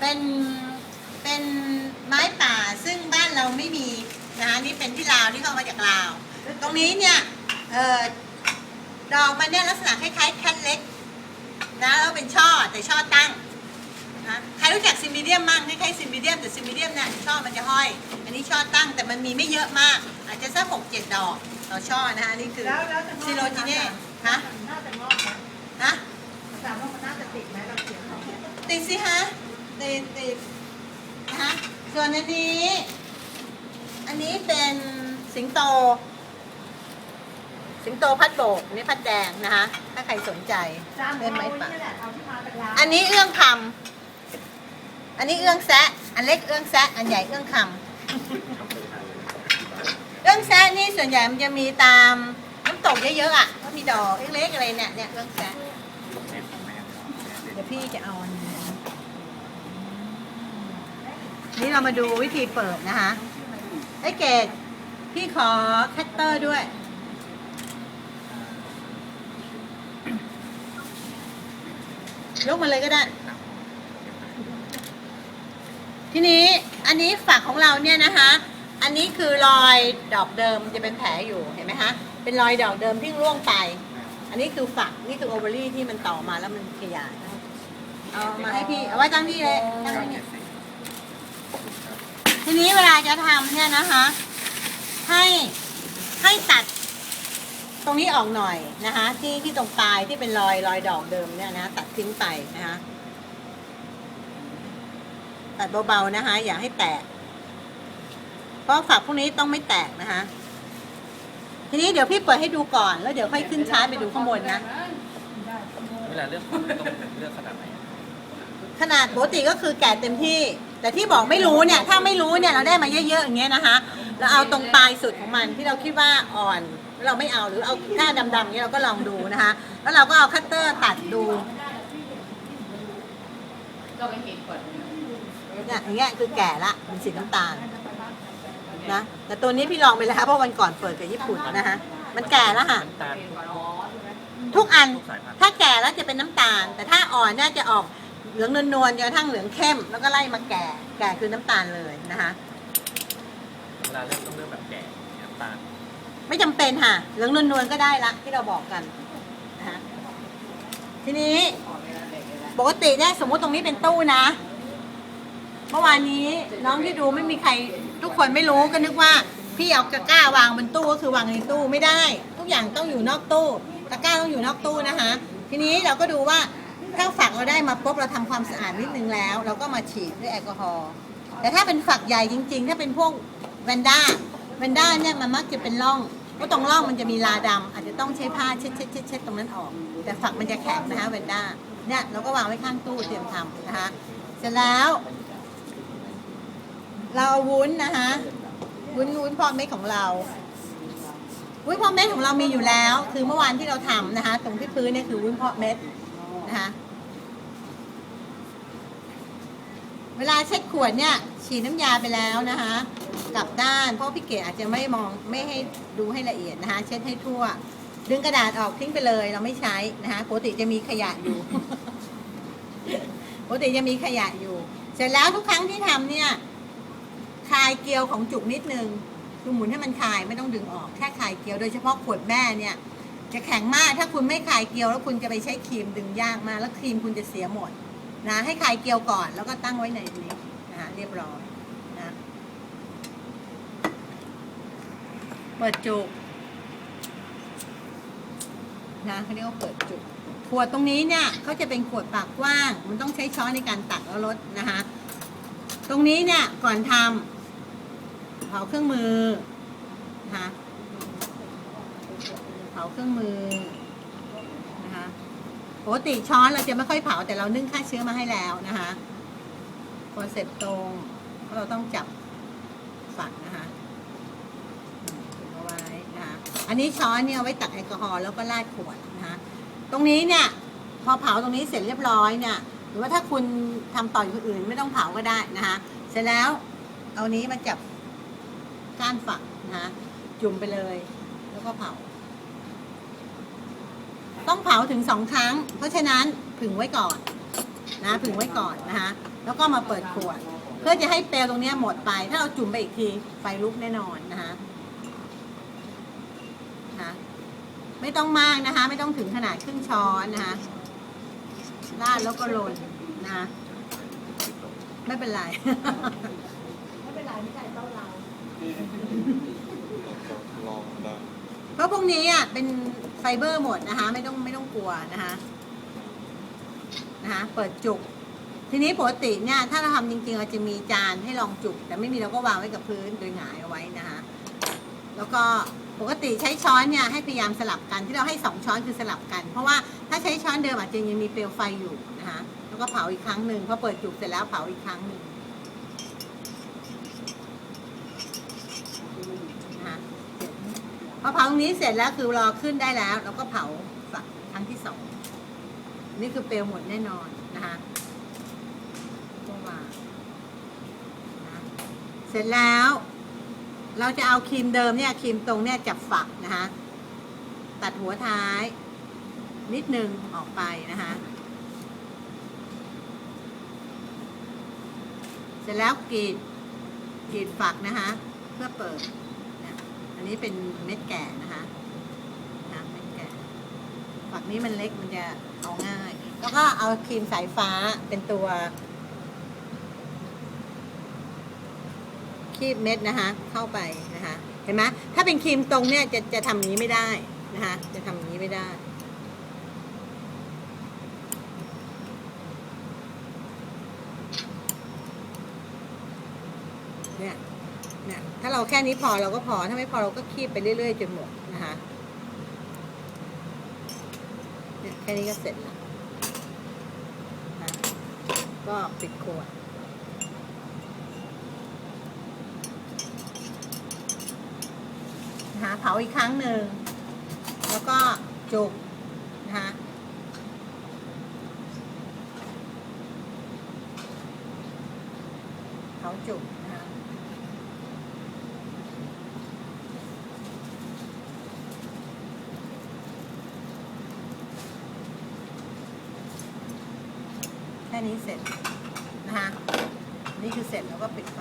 เป็นเป็นไม้ป่าซึ่งบ้านเราไม่มีนะคะนี่เป็นที่ลาวที่เข้ามาจากลาว ตรงนี้เนี่ยเออดอกมันเนี่ยลักษณะคล้ายๆแคทเล็กนะแล้วเป็นช่อแต่ช่อตั้งนะใครรู้จักซิมบิเดียมมั่งคล้ายๆซิมบิเดียมแต่ซิมบิเดียมเนี่ยช่อมันจะห้อย อันนี้ช่อตั้งแต่มันมีไม่เยอะมาก อาจจะสักหกเจ็ดดอกต่อช่อนะคะอันนี่คือแล้วแล้วจะงอกซิโรจิเน่ฮะน่าจะงอกไหมฮะถามว่ามันน่าจะติดไหมเราเขียนเขาติดสิฮะ ติดติดนะคะส่วนอันนี้ อันนี้เป็นสิงโต สิงโตพัดโบกอันนี่พัดแดงนะคะ ถ้าใครสนใจจานเป็นเอาไม้ไว้ป่านี่แหละเอาที่มาจากร้านอันนี้เอื้องคำอันนี้เอื้องแซะอันเล็กเอื้องแซะอันใหญ่เอื้องคำเอื้องแซะนี่ส่วนใหญ่มันจะมีตามน้ำตกเยอะๆอะก็มีดอกเล็กๆอะไรเนี่ยเนี่ยเอื้องแซะเดี๋ยวพี่จะเอาอั ทีนี้เรามาดูวิธีเปิดนะคะไอ้เกดพี่ขอแคัตเตอร์ด้วย ยกมาเลยก็ได้ ทีนี้อันนี้ฝักของเราเนี่ยนะคะ อันนี้คือรอยดอกเดิมจะเป็นแผลอยู่เห็นไหมคะเป็นรอยดอกเดิมที่ร่วงไป อันนี้คือฝักนี่คือโอเวอรี่ที่มันต่อมาแล้วมันขยายเอามาให้พี่เอาไว้ตั้งที่เลยตั้งไว้เนี่ นี้เวลาจะทำเนี่ยนะคะ ให้ให้ตัดตรงนี้ออกหน่อยนะคะ ที่ที่ตรงปลายที่เป็นรอยรอยดอกเดิมเนี่ยนะตัดทิ้งไปนะคะตัดเบาๆนะคะ อย่าให้แตกเพราะฝักพวกนี้ต้องไม่แตกนะคะ ทีนี้เดี๋ยวพี่เปิดให้ดูก่อน แล้วเดี๋ยวค่อยขึ้นชาร์จไปดูข้างบนนะเวลาเลือกต้องเลือกขนาดไหนขนาดปกติก็คือแก่เต็มที่ แต่ที่บอกไม่รู้เนี่ยถ้าไม่รู้เนี่ยเราได้มาเยอะๆอย่างเงี้ยนะคะเราเอาตรงปลายสุดของมันที่เราคิดว่าอ่อนเราไม่เอาหรือเอาหน้าดำๆเงี้ยเราก็ลองดูนะคะ แล้วเราก็เอาคัตเตอร์ตัดดูก็ไม่เห็นก่อนเนี่ยอย่างเงี้ยคือแก่ละเป็นสีน้ำตาลนะแต่ตัวนี้พี่ลองไปแล้วเพราะวันก่อนเปิดกับญี่ปุ่นนะคะมันแก่แล้วค่ะน้ำตาลทุกอันทุกสายพันธุ์ถ้าแก่แล้วจะเป็นน้ำตาล แต่ถ้าอ่อนน่าจะออก เหลืองนวลๆจนกระทั่งเหลืองเข้ม แล้วก็ไล่มาแก่ แก่คือน้ำตาลเลยนะคะ เวลาเลือกต้องเลือกแบบแก่น้ำตาลไม่จำเป็นค่ะ เหลืองนวลๆก็ได้ละที่เราบอกกันนะคะทีนี้ ปกติเนี่ยสมมุติตรงนี้เป็นตู้นะ เมื่อวานนี้น้องที่ดูไม่มีใครทุกคนไม่รู้ก็นึกว่า พี่เอาตะกร้าวางบนตู้ก็คือวางในตู้ไม่ได้ ทุกอย่างต้องอยู่นอกตู้ตะกร้าต้องอยู่นอกตู้นะคะ ทีนี้เราก็ดูว่า ถ้าฝักเราได้มาปุ๊บเราทำความสะอาดนิดนึงแล้ว เราก็มาฉีดด้วยแอลกอฮอล์แต่ถ้าเป็นฝักใหญ่จริง ๆ ถ้าเป็นพวกแวนด้าแวนด้าเนี่ยมันมักจะเป็นร่องเพราะตรงร่องมันจะมีลาดำอาจจะต้องใช้ผ้าเช็ดเช็ดเช็ดเช็ดตรงนั้นออก แต่ฝักมันจะแข็งนะคะแวนด้าเนี่ยเราก็วางไว้ข้างตู้เตรียมทำนะคะเสร็จแล้ว เราเอาวุ้นนะคะวุ้นวุ้นพอกเม็ดของเราวุ้นพอกเม็ดของเรามีอยู่แล้ว คือเมื่อวานที่เราทำนะคะ ตรงที่พื้นเนี่ยคือวุ้นพอเม็ดนะคะ เวลาเช็ดขวดเนี่ยฉีดน้ำยาไปแล้วนะคะ กลับด้านเพราะพี่เก๋อาจจะไม่มองไม่ให้ดูให้ละเอียดนะคะ เช็ดให้ทั่ว ดึงกระดาษออกทิ้งไปเลยเราไม่ใช้นะคะปกติจะมีขยะอยู่ปกติจะมีขยะอยู่ เสร็จแล้วทุกครั้งที่ทำเนี่ยคลายเกลียวของจุกนิดนึงคือหมุนให้มันคลายไม่ต้องดึงออกแค่คลายเกลียวโดยเฉพาะขวดแม่เนี่ย จะแข็งมากถ้าคุณไม่คลายเกลียวแล้วคุณจะไปใช้ครีมดึงยากมากแล้วครีมคุณจะเสียหมด นะให้คลายเกลียวก่อนแล้วก็ตั้งไว้ในนี้นะคะเรียบร้อยนะเปิดจุกนะเขาเรียกว่าเปิดจุกขวดตรงนี้เนี่ยเขาจะเป็นขวดปากกว้าง มันต้องใช้ช้อนในการตักแล้วลดนะคะตรงนี้เนี่ยก่อนทำเผาเครื่องมือนะคะเผาเครื่องมือ ปกติช้อนเราจะไม่ค่อยเผาแต่เรานึ่งฆ่าเชื้อมาให้แล้วนะคะพอนเสร็จตรงเพราะเราต้องจับฝักนะคะอืมเอาไว้นะคะอันนี้ช้อนเนี่ยเอาไว้ตักแอลกอฮอล์แล้วก็ราดขวดนะคะตรงนี้เนี่ยพอเผาตรงนี้เสร็จเรียบร้อยเนี่ยหรือว่าถ้าคุณทำต่ออย่างอื่นไม่ต้องเผาก็ได้นะคะเสร็จแล้วเอานี้มาจับก้านฝักนะคะจุ่มไปเลย แล้วก็เผา ต้องเผาถึงสองครั้ง เพราะฉะนั้นผึ่งไว้ก่อนนะผึ่งไว้ก่อนนะคะแล้วก็มาเปิดขวด เพื่อจะให้เปลวตรงเนี้ยหมดไป ถ้าเราจุ่มไปอีกทีไฟลุกแน่นอนนะคะนะคะไม่ต้องมากนะคะ ไม่ต้องถึงขนาดครึ่งช้อนนะคะราดแล้วก็โรยนะคะไม่เป็นไร ไม่เป็นไรไม่ใช่เต้าเราลองได้เพราะพวกนี้อะเป็น ไฟเบอร์หมดนะคะ ไม่ต้องไม่ต้องกลัวนะคะนะคะเปิดจุก ทีนี้ปกติเนี่ยถ้าเราทำจริงๆ เราจะมีจานให้รองจุก แต่ไม่มีเราก็วางไว้กับพื้นโดยหงายเอาไว้นะคะแล้วก็ปกติใช้ช้อนเนี่ยให้พยายามสลับกันที่เราให้สองช้อนคือสลับกัน เพราะว่าถ้าใช้ช้อนเดิมอาจจะยังมีเปลวไฟอยู่นะคะแล้วก็เผาอีกครั้งหนึ่งพอเปิดจุกเสร็จแล้วเผาอีกครั้งหนึ่งนะคะ พอเผาตรงนี้เสร็จแล้วคือรอขึ้นได้แล้ว เราก็เผาฝักครั้งที่สองนี่คือเปลวหมดแน่นอนนะคะก็วางนะเสร็จแล้ว เราจะเอาครีมเดิมเนี่ยครีมตรงเนี่ยจับฝักนะคะตัดหัวท้าย นิดนึงออกไปนะคะเสร็จแล้วกรีดกรีดฝักนะคะเพื่อเปิด อันนี้เป็นเม็ดแก่นะคะนะเม็ดแก่ฝักนี้มันเล็กมันจะเอาง่าย แล้วก็เอาครีมสายฟ้าเป็นตัว คีบเม็ดนะคะ เข้าไปนะคะ เห็นไหมถ้าเป็นครีมตรงเนี่ยจะจะทำอย่างนี้ไม่ได้นะคะ จะทำอย่างนี้ไม่ได้ เนี่ย เราแค่นี้พอเราก็พอ ถ้าไม่พอเราก็คีบไปเรื่อยๆจนหมดนะคะเนี่ยแค่นี้ก็เสร็จแล้วนะก็ปิดขวดนะคะเผาอีกครั้งหนึ่ง แล้วก็จุกนะคะเผาจุกนะ คะแค่นี้เสร็จนะคะนี่คือเสร็จแล้วก็ปิดไฟ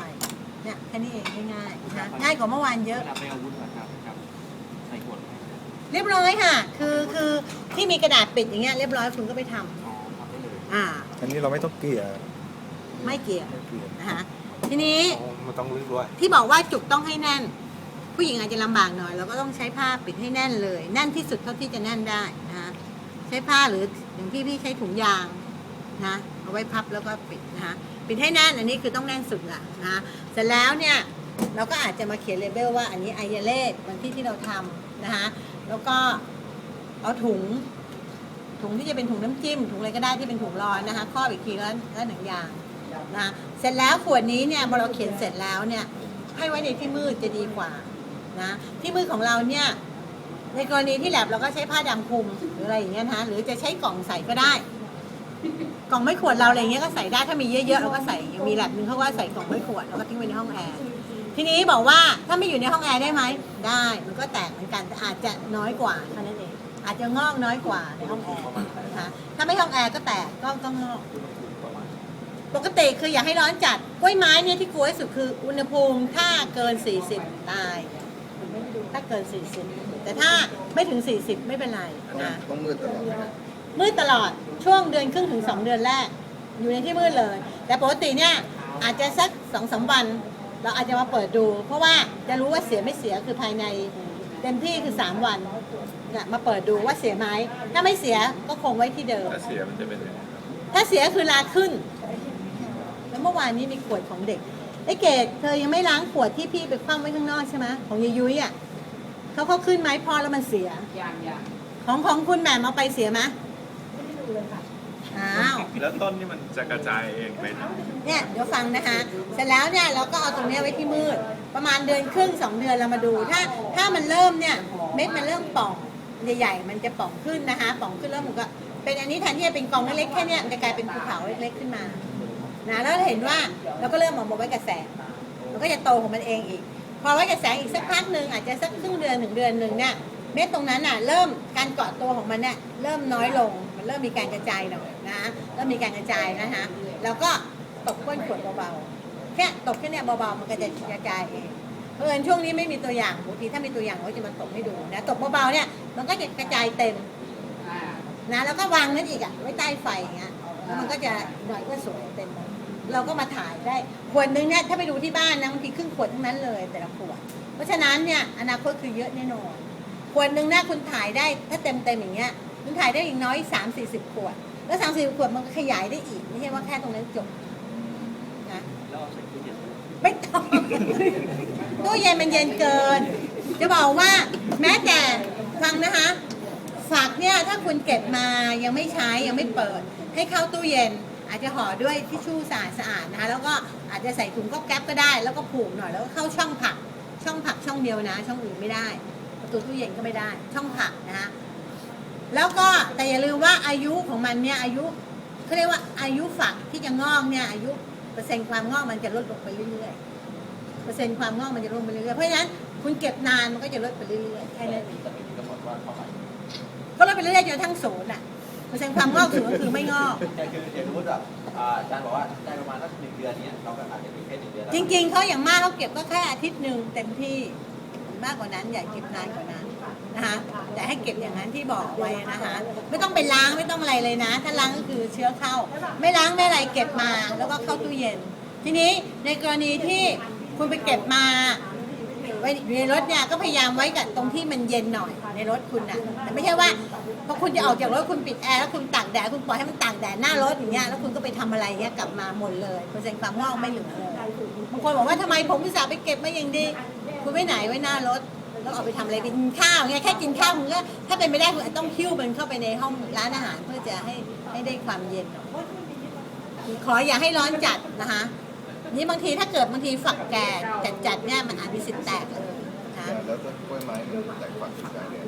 เนี่ยแค่นี้เองง่ายๆนะคะง่ายกว่าเมื่อวานเยอะ เวลาไปอาวุธนะครับครับใส่ขวดไหมเรียบร้อยค่ะ คือคือที่มีกระดาษปิดอย่างเงี้ยเรียบร้อยคุณก็ไปทำอ๋อทำได้เลยอ่า อันนี้เราไม่ต้องเกลี่ยไม่เกี่ยวไม่เกลี่ยนะคะทีนี้อ๋อมันต้องลึกด้วยที่บอกว่าจุกต้องให้แน่น ผู้หญิงอาจจะลำบากหน่อยเราก็ต้องใช้ผ้าปิดให้แน่นเลย แน่นที่สุดเท่าที่จะแน่นได้นะคะใช้ผ้าหรืออย่างที่พี่ใช้ถุงยางนะ เอาไว้พับแล้วก็ปิดนะคะปิดให้แน่นอันนี้คือต้องแน่นสุดละนะคะเสร็จแล้วเนี่ยเราก็อาจจะมาเขียนเลเบลว่าอันนี้ไอเยเลตวันที่ที่เราทำนะคะแล้วก็เอาถุงถุงที่จะเป็นถุงน้ำจิ้มถุงอะไรก็ได้ที่เป็นถุงร้อนนะคะครอบอีกทีแล้วแล้วหนังยางนะคะเสร็จแล้วขวดนี้เนี่ยพอเราเขียนเสร็จแล้วเนี่ยให้ไว้ในที่มืดจะดีกว่านะที่มืดของเราเนี่ยในกรณีที่แลบเราก็ใช้ผ้าดำคลุมหรืออะไรอย่างเงี้ยนะคะหรือจะใช้กล่องใส่ก็ได้ กล่องไม่ขวดเราอะไรเงี้ยก็ใส่ได้ถ้ามีเยอะๆเราก็ใส่อย่างมีแลบนึงเขาว่าใส่กล่องไม่ขวดแล้วก็ทิ้งไว้ในห้องแอร์ทีนี้บอกว่าถ้าไม่อยู่ในห้องแอร์ได้ไหมได้มันก็แตกเหมือนกันแต่อาจจะน้อยกว่าเท่านั้นเองอาจจะงอกน้อยกว่าในห้องแอร์นะคะถ้าไม่ห้องแอร์ก็แตกก็ก็งอก ปกติคืออย่าให้ร้อนจัดกล้วยไม้เนี่ยที่กลัวที่สุดคืออุณหภูมิถ้าเกิน 40 ตายถ้าเกิน 40 แต่ถ้าไม่ถึง 40 ไม่เป็นไรนะต้องมืดตลอด มมืดตลอดช่วงเดือนครึ่งถึง 2 เดือนแรก อยู่ในที่มืดเลย แต่ปกติเนี่ยอาจจะสักสองสามวัน เราอาจจะมาเปิดดู เพราะว่าจะรู้ว่าเสียไม่เสียคือภายในเต็มที่คือ 3 วันเนี่ยมาเปิดดูว่าเสียไหมถ้าไม่เสียก็คงไว้ที่เดิม ถ้าเสียมันจะเป็นยังไงถ้าเสียคือลาขึ้น แล้วเมื่อวานนี้มีขวดของเด็กไอ้เกดเธอยังไม่ล้างขวดที่พี่ไปคว่ำไว้ข้างนอกใช่ไหมของยายยุ้ยอะเขาเขาขึ้นไหมพอแล้วมันเสีย อย่างอย่างของของคุณแหม่มเอาไปเสียไหมไม่ได้ดู เลยค่ะอ้าวแล้วต้นนี่มันจะกระจายเองไหมนะเนี่ยเดี๋ยวฟังนะคะ เสร็จแล้วเนี่ยเราก็เอาตรงเนี้ยไว้ที่มืด ประมาณเดือนครึ่งสองเดือนเรามาดู ถ้าถ้ามันเริ่มเนี่ยเม็ดมันเริ่มป่องใหญ่ๆมันจะป่องขึ้นนะคะป่องขึ้นแล้วมันก็เป็นอันนี้แทนที่จะเป็นกองเล็กๆแค่เนี้ยมันจะกลายเป็นภูเขาเล็กๆขึ้นมานะแล้วเห็นว่าเราก็เริ่มเอามาไว้กับแสงมันก็จะโตของมันเองอีก พอไว้กับแสงอีกสักพักหนึ่งอาจจะสักครึ่งเดือนหนึ่งเดือนหนึ่งเนี่ยเม็ดตรงนั้นน่ะเริ่มการเกาะตัวของมันเนี่ยเริ่มน้อยลงมัน เริ่มมีการกระจายหน่อยนะเริ่มมีการกระจายนะคะแล้วก็ตกก้นขวดเบาๆแค่ตกแค่เนี้ยเบาๆมันก็จะกระจายเองเพราะเอิญช่วงนี้ไม่มีตัวอย่างบางทีถ้ามีตัวอย่างเขาจะมาตกให้ดูนะตกเบาๆเนี่ยมันก็จะกระจายเต็มนะแล้วก็วางนั่นอีกอะไว้ใต้ไฟอย่างเงี้ยแล้วมันก็จะหน่อยก็สวยเต็มเราก็มาถ่ายได้ขวดนึงเนี่ยถ้าไปดูที่บ้านนะบางทีครึ่งขวดทั้งนั้นเลยแต่ละขวด เพราะฉะนั้นเนี่ยอนาคตคือเยอะแน่นอนขวดนึ่งนะคุณถ่ายได้ถ้าเต็มเต็มอย่างเงี้ย คุณถ่ายได้อีกน้อยสามสี่สิบขวด แล้วสามสี่สิบขวดมันก็ขยายได้อีก ไม่ใช่ว่าแค่ตรงนั้นจบนะแล้วเอาใส่ตู้เย็นไม่ต้องตู้เย็นมันเย็นเกิน จะบอกว่าแม้แต่ฟังนะคะฝักเนี่ยถ้าคุณเก็บมายังไม่ใช้ยังไม่เปิด ให้เข้าตู้เย็น อาจจะห่อด้วยทิชชู่สะอาดสะอาดนะคะแล้วก็อาจจะใส่ถุงก๊อบแก๊บก็ได้ แล้วก็ผูกหน่อยแล้วก็เข้าช่องผัก ช่องผักช่องเดียวนะ ช่องอื่นไม่ได้ ประตูตู้เย็นก็ไม่ได้ ช่องผักนะคะ แล้วก็แต่อย่าลืมว่าอายุของมันเนี่ยอายุเขาเรียกว่าอายุฝักที่จะงอกเนี่ยอายุเปอร์เซ็นต์ความงอกมันจะลดลงไปเรื่อยๆ เปอร์เซ็นต์ความงอกมันจะลดลงไปเรื่อยๆ เพราะฉะนั้นคุณเก็บนานมันก็จะลดไปเรื่อยๆแค่นั้นเองแต่ไม่มีกำหนดว่าเท่าไหร่ก็ลดไปเรื่อยๆจนกระทั้งศูนย์อะ เปอร์เซ็นต์ความงอกศูนย์ก็คือไม่งอก แต่คืออย่างสมมติแบบอ่าอาจารย์บอกว่าได้ประมาณสักหนึ่งเดือนเนี้ยเราก็อาจจะมีแค่หนึ่งเดือนแล้วจริงๆเขาอย่างมากเขาเก็บก็แค่อาทิตย์หนึ่งเต็มที่มากกว่านั้นอย่าเก็บนานกว่านั้น นะคะแต่ให้เก็บอย่างนั้นที่บอกไว้นะคะไม่ต้องไปล้างไม่ต้องอะไรเลยนะ ถ้าล้างก็คือเชื้อเข้า ไม่ล้างไม่อะไรเก็บมาแล้วก็เข้าตู้เย็น ทีนี้ในกรณีที่คุณไปเก็บมาไว้ในรถเนี่ยก็พยายามไว้กับตรงที่มันเย็นหน่อยในรถคุณนะแต่ไม่ใช่ว่าพอคุณจะออกจากรถคุณปิดแอร์แล้วคุณตากแดดคุณปล่อยให้มันตากแดดหน้ารถอย่างเงี้ยแล้วคุณก็ไปทำอะไรเงี้ยกลับมาหมดเลยเปอร์เซ็นต์ความงอกไม่เหลือเลยบางคนบอกว่าทำไมผมพิสาไปเก็บมาอย่างดี คุณไว้ไหนไว้หน้ารถ แล้วเอาไปทำอะไรกินข้าวเนี่ยแค่กินข้าวคุณก็ถ้าเป็นไม่ได้คุณต้องคิ้วมันเข้าไปในห้องร้านอาหารเพื่อจะให้ให้ได้ความเย็น ขออย่าให้ร้อนจัดนะคะนี่บางทีถ้าเกิดบางทีฝักแก่จัดๆเนี่ยมันอาจมีสิทธิ์แตกเลยนะ แล้วต้นกล้วยไม้แตกฝักสุดได้เลย